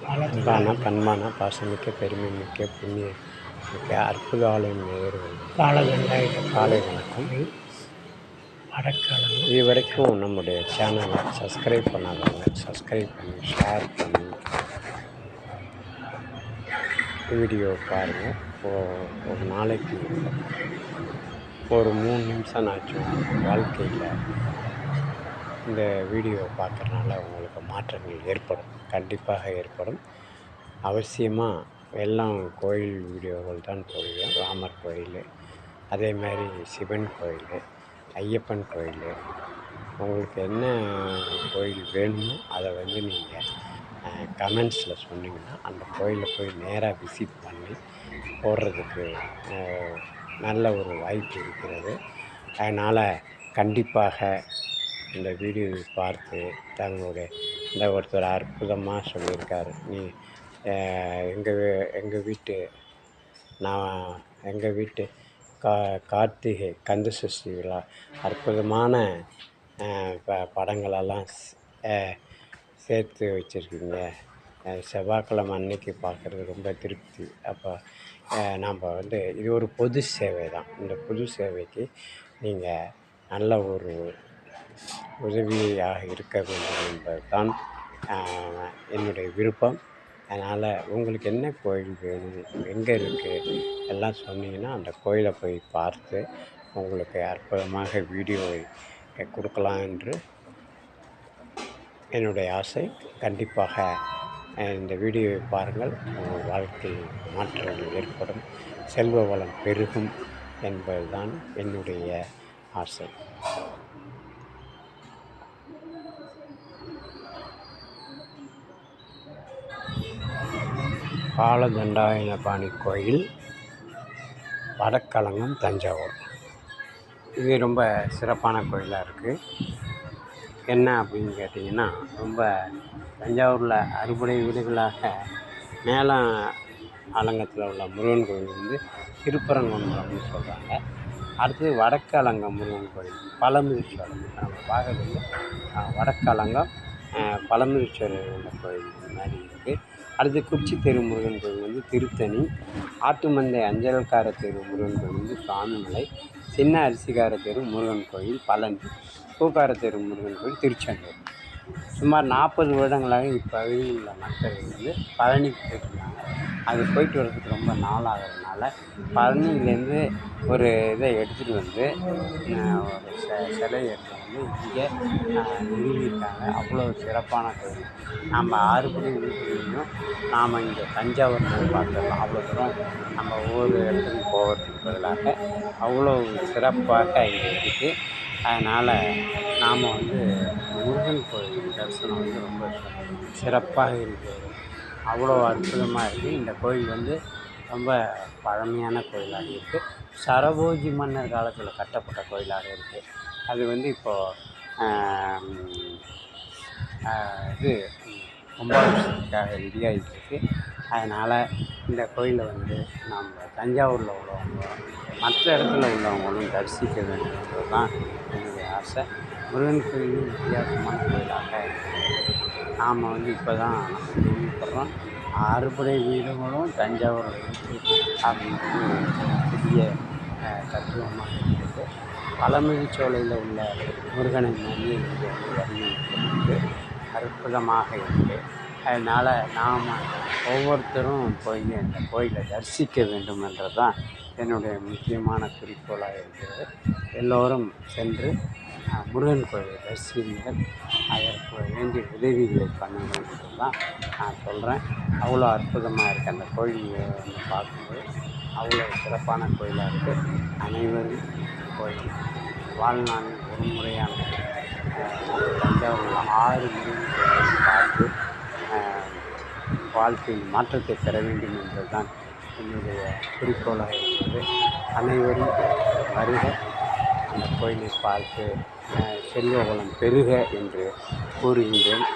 அன்பான பண்பான பாசமிக்க பெருமை மிக்க புண்ணிய மிக்க அற்புத ஆலயம் நேயர்கள் காலகண்டாயிட்ட காலை வணக்கம். வடக்கிழமை இது வரைக்கும் நம்முடைய சேனலை சப்ஸ்கிரைப் பண்ணாதவங்க சப்ஸ்கிரைப் பண்ணி ஷேர் பண்ணி வீடியோ பாருங்கள் ஒரு நாளைக்கு ஒரு மூணு நிமிஷம் ஆச்சும் வாழ்க்கையில் இந்த வீடியோ பார்க்குறனால உங்களுக்கு மாற்றங்கள் ஏற்படும். கண்டிப்பாக ஏற்படும். அவசியமாக எல்லாம் கோயில் வீடியோக்கள் தான் போடுவேன். ராமர் கோயில் அதே மாதிரி சிவன் கோயில் ஐயப்பன் கோயில். உங்களுக்கு என்ன கோயில் வேணுமோ அதை வந்து நீங்கள் கமெண்ட்ஸில் சொன்னீங்கன்னா அந்த கோயிலை போய் நேராக விசிட் பண்ணி போடுறதுக்கு நல்ல ஒரு வாய்ப்பு இருக்கிறது. அதனால் கண்டிப்பாக இந்த வீடியோவை பார்த்து தங்களுடைய இந்த ஒருத்தர் அற்புதமாக சொல்லியிருக்காரு. நீ எங்கள் எங்கள் வீட்டு நான் எங்கள் வீட்டு கா கார்த்திகை கந்த சஷ்டி விழா அற்புதமான ப படங்களெல்லாம் சேர்த்து வச்சுருக்கீங்க. செவ்வாய்க்கிழமை அன்னைக்கு பார்க்குறது ரொம்ப திருப்தி. அப்போ நாம் வந்து இது ஒரு பொது சேவை தான் இந்த பொது சேவைக்கு நீங்கள் நல்ல ஒரு உதவியாக இருக்க வேண்டும் என்பது தான் என்னுடைய விருப்பம். அதனால் உங்களுக்கு என்ன கோயில் வேணும் எங்கே இருக்குது எல்லாம் சொன்னீங்கன்னா அந்த கோயிலை போய் பார்த்து உங்களுக்கு அற்புதமாக வீடியோவை கொடுக்கலாம் என்று என்னுடைய ஆசை. கண்டிப்பாக இந்த வீடியோவை பாருங்கள். உங்கள் வாழ்க்கையில் மாற்றங்கள் ஏற்படும். செல்வ வளம் பெருகும் என்பதுதான் என்னுடைய ஆசை. பாலதண்டாயுதபாணி கோயில் வடக்கலங்கம் தஞ்சாவூர். இது ரொம்ப சிறப்பான கோயிலாக இருக்குது என்ன அப்படின்னு கேட்டிங்கன்னா ரொம்ப தஞ்சாவூரில் அறுபடை வீடுகளாக மேலம் அலங்கத்தில் உள்ள முருகன் கோயில் வந்து திருப்பரங்குன்றம்னு சொல்கிறாங்க அடுத்தது வடக்கு அலங்கம் முருகன் கோயில் பழமுதிர்ச்சோலை நம்ம பார்க்குறது வந்து வடக்கு அலங்கம் அஹ், உள்ள கோயில் இந்த மாதிரி இருக்குது அடுத்து குச்சி தெரு முருகன் கோயில் வந்து திருத்தணி. ஆட்டுமந்தை அஞ்சல்கார தெரு முருகன் கோயில் வந்து சுவாமிமலை. சின்ன அரிசிக்கார தெரு முருகன் கோயில் பழனி. பூக்கார தெரு முருகன் கோயில் திருச்செந்தூர். சுமார் நாற்பது வருடங்களாக இப்பகுதியில் உள்ள மக்கள் வந்து பழனிக்கு போயிட்டுருந்தாங்க அது போயிட்டு வர்றதுக்கு ரொம்ப நாள் ஆகிறதுனால பழனியிலேருந்து ஒரு இதை எடுத்துகிட்டு வந்து ஒரு செ சிலை எடுத்துகிட்டு வந்து இங்கே அஹ், நிறுவியிருக்காங்க. அவ்வளோ சிறப்பான கோயில். நம்ம ஆறுபடி வீட்டிலையும் நாம் இங்கே தஞ்சாவூர் போய் பார்த்துடலாம். அவ்வளோ தூரம் நம்ம ஒவ்வொரு இடத்துக்கும் போகிறதுக்கு பதிலாக அவ்வளோ சிறப்பாக இங்கே இருக்குது. அதனால் நாம் வந்து முருகன் கோயில் தரிசனம் வந்து ரொம்ப சிறப்பாக இருக்கிறது அவ்வளோ அற்புதமாக இருக்குது இந்த கோயில் வந்து ரொம்ப பழமையான கோயிலாக இருக்குது சரபோஜி மன்னர் காலத்தில் கட்டப்பட்ட கோயிலாக இருக்குது அது வந்து இப்போது இது கும்பாபிஷேகத்துக்காக ரெடியாகிட்டு இருக்கு. அதனால் இந்த கோயிலை வந்து நம்ம தஞ்சாவூரில் உள்ளவங்க மற்ற இடத்துல உள்ளவங்களும் தரிசிக்க வேண்டும்ன்றது தான் என்னுடைய ஆசை. முருகன் கோயிலும் வித்தியாசமான கோயிலாக நாம் வந்து இப்போ தான் கேள்விப்படுறோம் அறுபடை வீடுகளும் தஞ்சாவூரில் இருக்குது அப்படின்றது புதிய பெரிய தத்துவமாக இருக்குது சோலையில் உள்ள முருகனை மாதிரியே இங்கே வந்து வருகிறது அற்புதமாக இருக்குது அதனால் நாம் ஒவ்வொருத்தரும் போய் அந்த கோயிலை தரிசிக்க வேண்டும் என்றது தான் என்னுடைய முக்கியமான குறிக்கோளாக இருக்கிறது. எல்லோரும் சென்று முருகன் கோயிலை தரிசிங்கள் அதற்கு வேண்டிய உதவிகளை பண்ணுங்கள் தான் நான் சொல்கிறேன் அவ்வளோ அற்புதமாக இருக்குது அந்த கோயில் வந்து பார்க்கும்போது. அவ்வளோ சிறப்பான கோயிலாக இருக்குது அனைவரும் கோயில் வாழ்நாளில் ஒரு முறையான தஞ்சாவூரில் ஆறு முருகன் பார்த்து வாழ்க்கையில் மாற்றத்தை பெற வேண்டும் என்பதுதான் என்னுடைய குறிக்கோளாக இருக்கிறது அனைவரும் வருக. அந்த கோயிலை பார்த்து செல்வ பெருக என்று கூறுகின்றேன்.